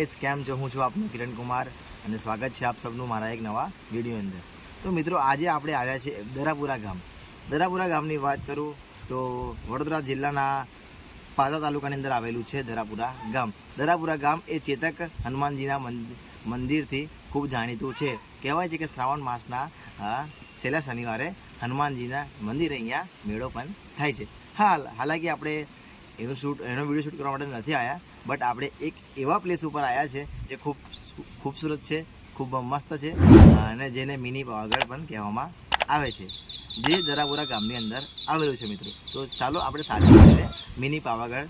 Guys કેમ છો? હું છું આપનો કિરણ કુમાર અને સ્વાગત છે આપ સૌનું મારા એક નવા વીડિયો અંદર. તો મિત્રો, આજે આપણે આવ્યા છે દરાપુરા ગામ. દરાપુરા ગામની વાત કરું તો વડોદરા જિલ્લાના પાદા તાલુકાની અંદર આવેલું છે દરાપુરા ગામ. દરાપુરા ગામ એ ચેતક હનુમાનજીના મંદ- મંદિરથી ખૂબ જાણીતું છે. કહેવાય છે કે શ્રાવણ માસના છેલ્લા શનિવારે હનુમાનજીના મંદિરે અહીંયા મેળો પણ થાય છે. હાલ, હાલાકી આપણે એનું શૂટ એનો વીડિયો શૂટ કરવા માટે નથી આવ્યા બટ આપણે એક એવા પ્લેસ ઉપર આવ્યા છે જે ખૂબ ખૂબસૂરત છે, ખૂબ મસ્ત છે, અને જેને મિની પાવાગઢ પણ કહેવામાં આવે છે. જે દરાપુરા ગામની અંદર આવેલું છે મિત્રો. તો ચાલો આપણે સાથે મળીને મિની પાવાગઢ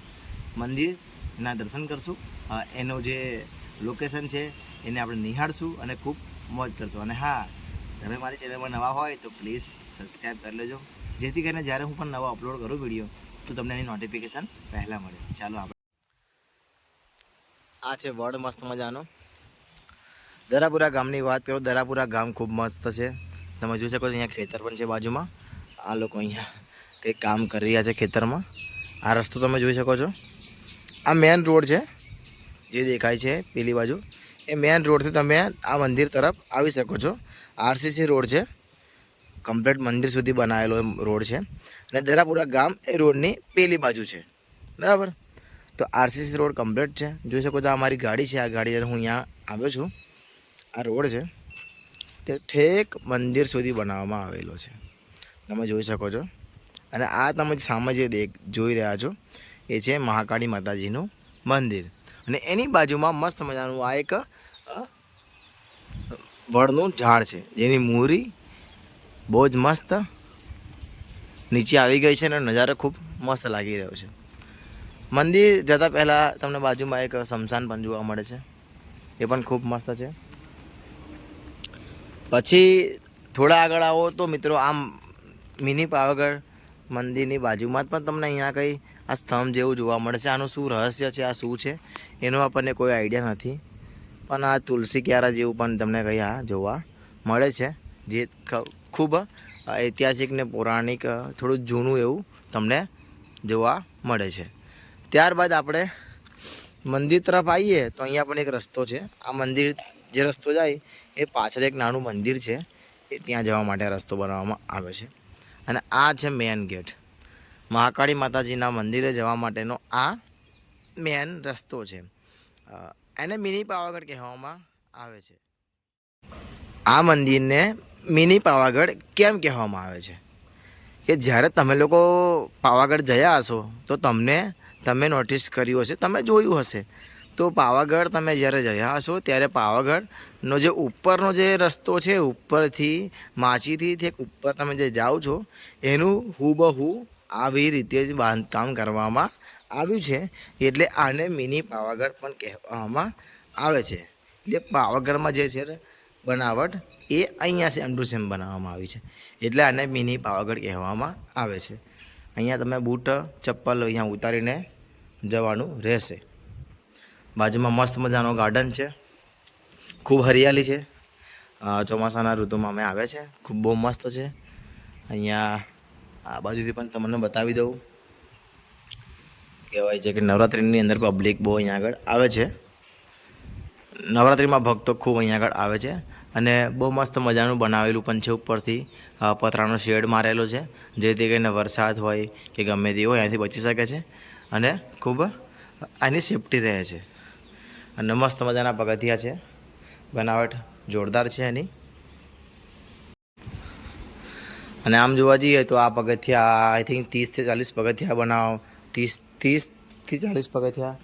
મંદિરના દર્શન કરશું. એનું જે લોકેશન છે, એને આપણે નિહાળશું અને ખૂબ મોજ કરશું. અને હા, તમે મારી ચેનલમાં નવા હોય તો પ્લીઝ સબસ્ક્રાઈબ કરી લેજો. જેથી કરીને જ્યારે હું પણ નવા અપલોડ કરું વીડિયો તો તમને એની નોટિફિકેશન પહેલાં મળે. ચાલો આપણે. આ છે વડ મસ્ત મજાનો. દરાપુરા ગામની વાત કરો, દરાપુરા ગામ ખૂબ મસ્ત છે. તમે જોઈ શકો છો અહીંયા ખેતર પણ છે બાજુમાં. આ લોકો અહીંયા કંઈક કામ કરી રહ્યા છે ખેતરમાં. આ રસ્તો તમે જોઈ શકો છો. આ મેન રોડ છે. જે દેખાય છે પેલી બાજુ. એ મેન રોડથી તમે આ મંદિર તરફ આવી શકો છો. આરસીસી રોડ છે. કમ્પ્લીટ મંદિર સુધી બનાવેલો રોડ છે. અને દરાપુરા ગામ એ રોડની પેલી બાજુ છે. બરાબર? તો આરસીસી રોડ કમ્પ્લેટ છે. જોઈ શકો છો આ મારી ગાડી છે. આ ગાડી હું અહીંયા આવ્યો છું, આ રોડ છે, તે ઠેક મંદિર સુધી બનાવવામાં આવેલો છે. તમે જોઈ શકો છો. અને આ તમે સામે જે દેખ, જોઈ રહ્યા છો, એ છે મહાકાળી માતાજીનું મંદિર. અને એની બાજુમાં મસ્ત મજાનું આ એક વડનું ઝાડ છે. જેની મૂરી બહુ જ મસ્ત. નીચે આવી ગઈ છે અને નજારો ખૂબ મસ્ત લાગી રહ્યો છે. મંદિર જતાં પહેલાં તમને બાજુમાં એક શમશાન પણ જોવા મળે છે. એ પણ ખૂબ મસ્ત છે. પછી થોડા આગળ આવો તો મિત્રો આમ મિની પાવાગઢ મંદિરની બાજુમાં પણ તમને અહીંયા કંઈ આ સ્તંભ જેવું જોવા મળે છે. આનું શું રહસ્ય છે, આ શું છે, એનો આપણને કોઈ આઈડિયા નથી. પણ આ તુલસી ક્યારા જેવું પણ તમને કંઈ આ જોવા મળે છે. જે ખૂબ ઐતિહાસિક ને પૌરાણિક થોડું જૂનું એવું તમને જોવા મળે છે. ત્યારબાદ આપણે મંદિર તરફ આવીએ તો અહીંયા પણ એક રસ્તો છે. આ મંદિર જે રસ્તો જાય એ પાછળ એક નાનું મંદિર છે. એ ત્યાં જવા માટે રસ્તો બનાવવામાં આવે છે. અને આ છે મેન ગેટ. મહાકાળી માતાજીના મંદિરે જવા માટેનો આ મેન રસ્તો છે. એને મિની પાવાગઢ કહેવામાં આવે છે. આ મંદિરને મિની પાવાગઢ કેમ કહેવામાં આવે છે? કે જ્યારે તમે લોકો પાવાગઢ જયા હશો, તો તમને, તમે નોટિસ કર્યું હશે, તમે જોયું હશે. તો પાવાગઢ તમે જ્યારે જયા હશો, ત્યારે પાવાગઢનો જે ઉપરનો જે રસ્તો છે, ઉપરથી થેક ઉપર તમે જે જાઓ છો, એનું હુબહુ આવી રીતે જ બાંધકામ કરવામાં આવ્યું છે. એટલે આને મિની પાવાગઢ પણ કહેવામાં આવે છે. એટલે પાવાગઢમાં જે છે બનાવટ એ અહીંયા સેમ ટુ સેમ બનાવવામાં આવી છે. એટલે આને મિની પાવાગઢ કહેવામાં આવે છે. અહીંયા તમે બૂટ, ચપ્પલ અહીંયા ઉતારીને જવાનું રહેશે. બાજુમાં મસ્ત મજાનો ગાર્ડન છે. ખૂબ હરિયાળી છે. ચોમાસાના ઋતુમાં અમે આવ્યા છે. ખૂબ બહુ મસ્ત છે. અહીંયા આ બાજુથી પણ તમને બતાવી દઉં. કહેવાય છે કે નવરાત્રિની અંદર પબ્લિક બહુ અહીંયા આગળ આવે છે. નવરાત્રિમાં ભક્તો ખૂબ અહીંયા આગળ આવે છે. અને બહુ મસ્ત મજાનું બનાવેલું પણ છે ઉપરથી. પતરાનો શેડ મારેલો છે. જેથી કરીને વરસાદ હોય કે ગમે તે હોય, અહીંથી બચી શકે છે. અને ખૂબ આની સેફટી રહે છે. અને મસ્ત મજાના પગથિયા છે. બનાવટ જોરદાર છે એની. અને આમ જોવા જઈએ તો આ પગથિયા, આઈ થિંક ત્રીસથી ચાલીસ પગથિયા બનાવ, ત્રીસ ત્રીસથી ચાલીસ પગથિયા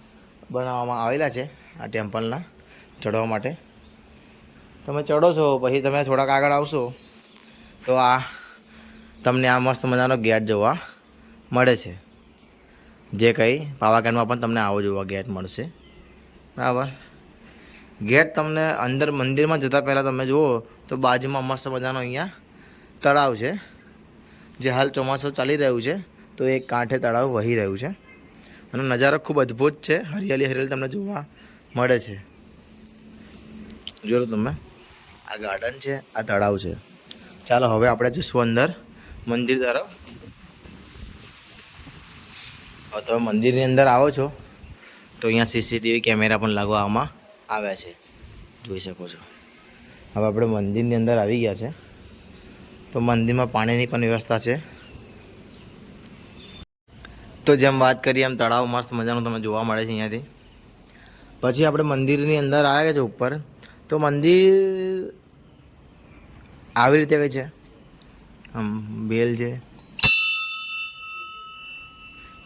બનાવવામાં આવેલા છે આ ટેમ્પલના ચડવા માટે. તમે ચડો છો, પછી તમે થોડાક આગળ આવશો. તો આ તમને આ મસ્ત મજાનો ગેટ જોવા મળે છે. જે કંઈ પાવાગઢમાં પણ તમને આવો જોવા ગેટ મળશે. બરાબર? ગેટ તમને અંદર મંદિરમાં જતાં પહેલાં તમે જુઓ તો બાજુમાં મસ્ત મજાનો અહીંયા તળાવ છે. જે હાલ ચોમાસું ચાલી રહ્યું છે, તો એક કાંઠે તળાવ વહી રહ્યું છે. અને નજારો ખૂબ અદ્ભુત છે. હરિયાળી હરિયાળી તમને જોવા મળે છે. જો તમે. આ ગાર્ડન છે, આ તળાવ છે. ચાલો હવે આપણે જઈશું અંદર, મંદિર તરફ. હવે તમે મંદિરની અંદર આવો છો. તો અહીંયા સીસીટીવી કેમેરા પણ લગાવવામાં આવ્યા છે. જોઈ શકો છો. હવે આપણે મંદિરની અંદર આવી ગયા છે. તો મંદિરમાં પાણીની પણ વ્યવસ્થા છે. તો જેમ વાત કરીએ એમ તળાવ મસ્ત મજાનું તમને જોવા મળે છે અહીંયાથી. પછી આપણે મંદિરની અંદર આવ્યા છે ઉપર. તો મંદિર આવી રીતે કઈ છે. આમ બેલ છે.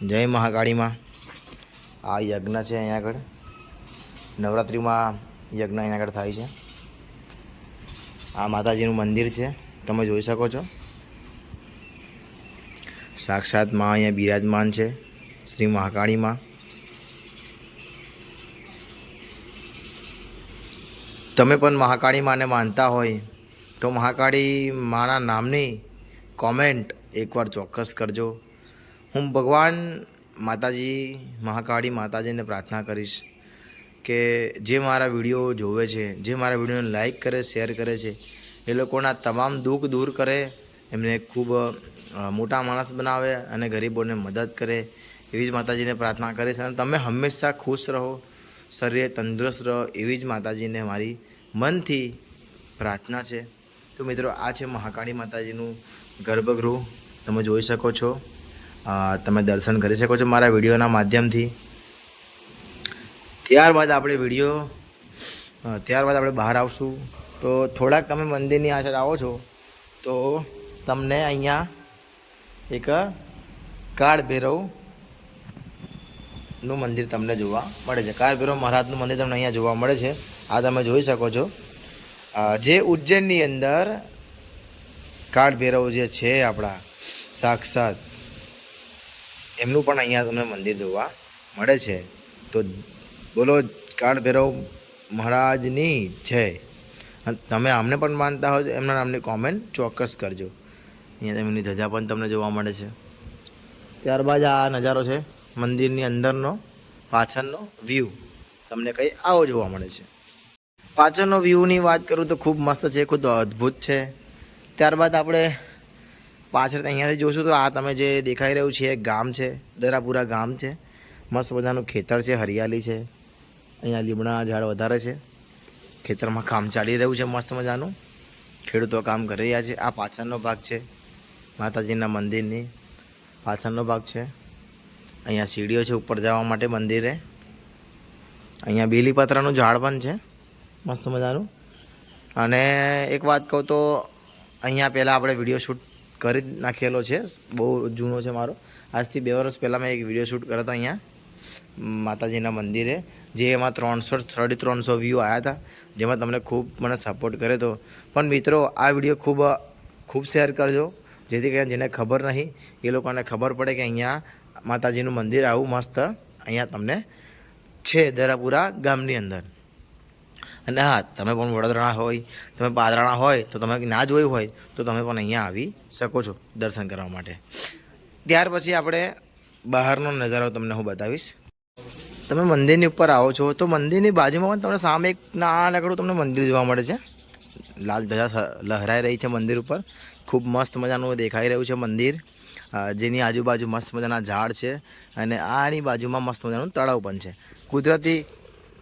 જય મહાકાળીમાં. આ યજ્ઞ છે અહીંયા આગળ. નવરાત્રિમાં યજ્ઞ અહીંયા આગળ થાય છે. આ માતાજીનું મંદિર છે. તમે જોઈ શકો છો. સાક્ષાતમાં અહીંયા બિરાજમાન છે શ્રી મહાકાળી તમે પણ મહાકાળી માને માનતા હોય, તો મહાકાળી માના નામની કોમેન્ટ એકવાર ચોક્કસ કરજો. હું ભગવાન માતાજી, મહાકાળી માતાજીને પ્રાર્થના કરીશ કે જે મારા વીડિયો જોવે છે, જે મારા વિડીયોને લાઈક કરે શેર કરે છે, એ લોકોના તમામ દુઃખ દૂર કરે, એમને ખૂબ મોટા માણસ બનાવે અને ગરીબોને મદદ કરે, એવી જ માતાજીને પ્રાર્થના કરીશ અને તમે હંમેશા ખુશ રહો. શરીરે તંદુરસ્ત રહો એવી જ માતાજીને મારી મનથી પ્રાર્થના છે. તો મિત્રો, આ છે મહાકાળી માતાજીનું ગર્ભગૃહ. તમે જોઈ શકો છો. તમે દર્શન કરી શકો છો મારા વિડીયોના માધ્યમથી. ત્યારબાદ આપણે વીડિયો ત્યારબાદ આપણે બહાર આવશું. તો થોડાક તમે મંદિરની આસળ આવો છો, તો તમને અહીંયા એક કાળ ભૈરવ નું મંદિર તમને જોવા મળે છે. કાળ મહારાજનું મંદિર તમને અહીંયા જોવા મળે છે. આ તમે જોઈ શકો છો. જે ઉજ્જૈનની અંદર કાળભૈરવ જે છે આપણા, સાક્ષાત એમનું પણ અહીંયા તમને મંદિર જોવા મળે છે. તો બોલો કાળભૈરવ મહારાજની છે તમે આમને પણ માનતા હોય એમના નામની કોમેન્ટ ચોક્કસ કરજો. અહીંયા તેમની ધજા પણ તમને જોવા મળે છે. ત્યારબાદ આ નજારો છે. મંદિરની અંદરનો પાછળનો વ્યૂ તમને કંઈ આવો જોવા મળે છે. પાછળનો વ્યૂની વાત કરું તો ખૂબ મસ્ત છે, ખૂબ અદ્ભુત છે. ત્યારબાદ આપણે પાછળ અહીંયાથી જોશું તો આ તમે જે દેખાઈ રહ્યું છે એ ગામ છે, દરાપુરા ગામ છે. મસ્ત મજાનું ખેતર છે, હરિયાળી છે. અહીંયા લીમડા ઝાડ વધારે છે. ખેતરમાં કામ ચાલી રહ્યું છે મસ્ત મજાનું. ખેડૂતો કામ કરી રહ્યા છે. આ પાછળનો ભાગ છે માતાજીના મંદિરની પાછળનો ભાગ છે. અહીંયા સીડીઓ છે ઉપર જવા માટે મંદિરે. અહીંયા બેલીપત્રાનું ઝાડ પણ છે. મસ્ત મજાનું. અને એક વાત કહું તો અહીંયા પહેલાં આપણે વીડિયો શૂટ કરી નાખેલો છે. બહુ જૂનો છે મારો. આજથી બે વર્ષ પહેલાં મેં એક વીડિયો શૂટ કર્યો હતો અહીંયા, માતાજીના મંદિરે, જે એમાં ત્રણસો, સાડી ત્રણસો વ્યૂ આવ્યા હતા. જેમાં તમને ખૂબ મને સપોર્ટ કર્યો હતો. પણ મિત્રો, આ વીડિયો ખૂબ ખૂબ શેર કરજો. જેથી કરીને જેને ખબર નહીં, એ લોકોને ખબર પડે કે અહીંયા માતાજીનું મંદિર આવું મસ્ત. અહીંયા તમને છે દરાપુરા ગામની અંદર. અને હા, તમે પણ વડોદરા હોય, તમે પાદરાના હોય, તો તમે ના જોયું હોય, તો તમે પણ અહીંયા આવી શકો છો દર્શન કરવા માટે. ત્યાર પછી આપણે બહારનો નજારો તમને હું બતાવીશ. તમે મંદિરની ઉપર આવો છો, તો મંદિરની બાજુમાં પણ તમને સામે એક નાનકડું તમને મંદિર જોવા મળે છે. લાલ ધજા લહેરાઈ રહી છે મંદિર ઉપર. ખૂબ મસ્ત મજાનું દેખાઈ રહ્યું છે મંદિર. જેની આજુબાજુ મસ્ત મજાના ઝાડ છે અને આની બાજુમાં મસ્ત મજાનું તળાવ પણ છે. કુદરતી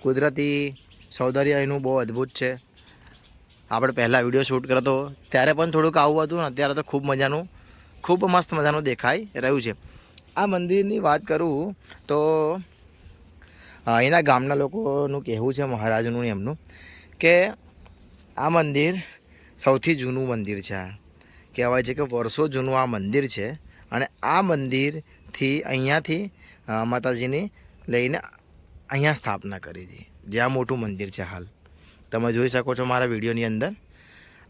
કુદરતી સૌંદર્ય એનું બહુ અદ્ભુત છે. આપણે પહેલાં વીડિયો શૂટ કરતો ત્યારે પણ થોડુંક આવું હતું ને અત્યારે તો ખૂબ મજાનું, ખૂબ મસ્ત મજાનું દેખાઈ રહ્યું છે. આ મંદિરની વાત કરું તો એના ગામના લોકોનું કહેવું છે, મહારાજનું એમનું, કે આ મંદિર સૌથી જૂનું મંદિર છે. આ કહેવાય છે કે વર્ષો જૂનું આ મંદિર છે. અને આ મંદિરથી અહીંયાથી માતાજીની લઈને અહીંયા સ્થાપના કરી હતી. જે આ મોટું મંદિર છે હાલ. તમે જોઈ શકો છો મારા વિડીયોની અંદર.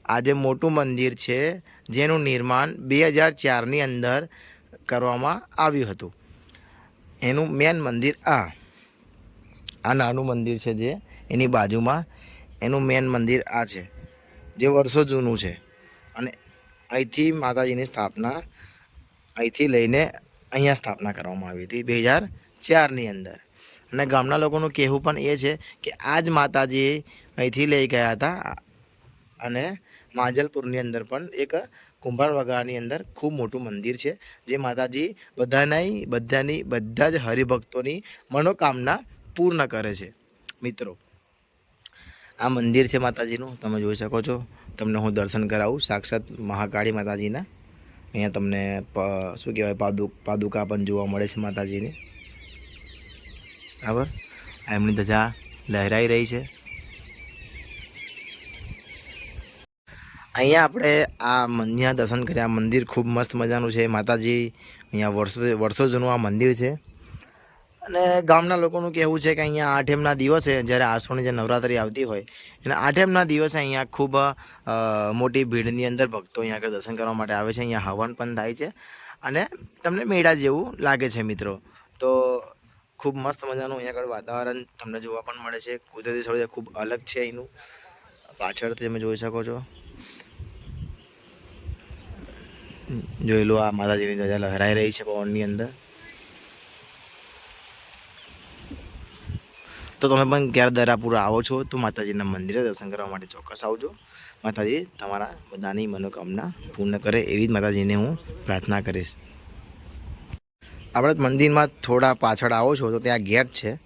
આ જે મોટું મંદિર છે, જેનું નિર્માણ બે હજાર ચારની અંદર કરવામાં આવ્યું હતું. એનું મેન મંદિર આ. આ નાનું મંદિર છે જે, એની બાજુમાં એનું મેન મંદિર આ છે. જે વર્ષો જૂનું છે. અને અહીંથી માતાજીની સ્થાપના અહીંથી લઈને અહીંયા સ્થાપના કરવામાં આવી હતી બે હજાર ચારની અંદર. અને ગામના લોકોનું કહેવું પણ એ છે કે આ જ માતાજી અહીંથી લઈ ગયા હતા અને માજલપુરની અંદર પણ એક કુંભાર વગાની અંદર ખૂબ મોટું મંદિર છે, જે માતાજી બધાના બધાની બધા જ હરિભક્તોની મનોકામના પૂર્ણ કરે છે. મિત્રો, આ મંદિર છે માતાજીનું, તમે જોઈ શકો છો. તમને હું દર્શન કરાવું, સાક્ષાત મહાકાળી માતાજીના અહીંયા તમને શું કહેવાય પાદુ પાદુકા પણ જોવા મળે છે માતાજીની. બરાબર? એમની ધજા લહેરાઈ રહી છે. અહીંયા આપણે આ અહીંયા દર્શન કર્યા. મંદિર ખૂબ મસ્ત મજાનું છે. માતાજી અહીંયા વર્ષો વર્ષો જૂનું આ મંદિર છે. અને ગામના લોકોનું કહેવું છે કે અહીંયા આઠેમના દિવસે જ્યારે આસોની જે નવરાત્રી આવતી હોય, અને આઠેમના દિવસે અહીંયા ખૂબ મોટી ભીડની અંદર ભક્તો અહીંયા આગળ દર્શન કરવા માટે આવે છે. અહીંયા હવન પણ થાય છે. અને તમને મેળા જેવું લાગે છે મિત્રો. તો ખૂબ મસ્ત મજાનું અહીંયા આગળ વાતાવરણ તમને જોવા પણ મળે છે. કુદરતી સ્થળ ખૂબ અલગ છે અહીંનું. પાછળથી તમે જોઈ શકો છો. જોઈ લો આ માતાજીની ધજા લહેરાઈ રહી છે પવનની અંદર. તો તમે પણ ક્યારે દરાપુર આવો છો, તો માતાજીના મંદિરે દર્શન કરવા માટે ચોક્કસ આવજો. માતાજી, તમારા બધાની મનોકામના પૂર્ણ કરે એવી જ માતાજીને હું પ્રાર્થના કરીશ. આપણે મંદિરમાં થોડા પાછળ આવો છો, તો ત્યાં ગેટ છે.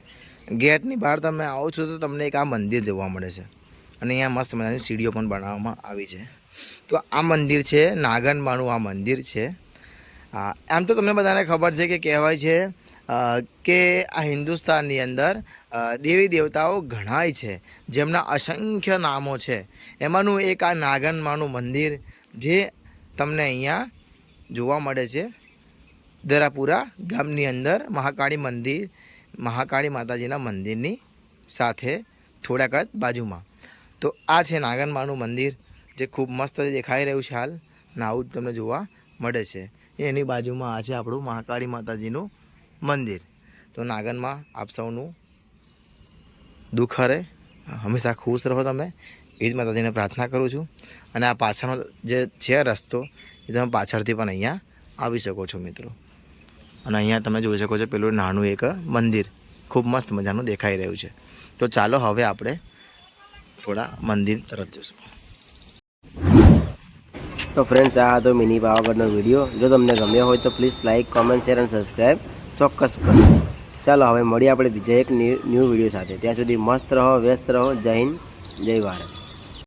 ગેટની બહાર તમે આવો છો, તો તમને એક આ મંદિર જોવા મળે છે. અને અહીંયા મસ્ત મજાની સીડીઓ પણ બનાવવામાં આવી છે. તો આ મંદિર છે નાગનબાનું આ મંદિર છે. આમ તો તમને બધાને ખબર છે કે કહેવાય છે કે આ હિન્દુસ્તાનની અંદર દેવી દેવતાઓ ઘણાય છે, જેમના અસંખ્ય નામો છે. એમાંનું એક આ નાગનમાનું મંદિર, જે તમને અહીંયા જોવા મળે છે. દરાપુરા ગામની અંદર મહાકાળી મંદિર, મહાકાળી માતાજીના મંદિરની સાથે થોડાક જ બાજુમાં. તો આ છે નાગનમાનું મંદિર, જે ખૂબ મસ્ત દેખાઈ રહ્યું છે હાલ. ને આવું જ તમને જોવા મળે છે. એની બાજુમાં આ છે આપણું મહાકાળી માતાજીનું મંદિર. તો નાગનમાં આપ સૌનું દુઃખ હરે. હંમેશા ખુશ રહો તમે. એ જ માતાજીને પ્રાર્થના કરું છું. અને આ પાછળનો જે છે રસ્તો, એ તમે પાછળથી પણ અહીંયા આવી શકો છો મિત્રો. અને અહીંયા તમે જોઈ શકો છો પેલું નાનું એક મંદિર. ખૂબ મસ્ત મજાનું દેખાઈ રહ્યું છે. તો ચાલો હવે આપણે થોડા મંદિર તરફ જશું. તો ફ્રેન્ડ્સ આ હતો મિની પાવાગઢનો વીડિયો. જો તમને ગમ્યો હોય તો પ્લીઝ લાઇક કોમેન્ટ શેર અને સબસ્ક્રાઈબ ચોક્કસ ચાલો, હવે મળીએ આપણે બીજા એક ન્યૂ વીડિયો સાથે. ત્યાં સુધી મસ્ત રહો, વ્યસ્ત રહો. જય હિન્દ, જય ભારત.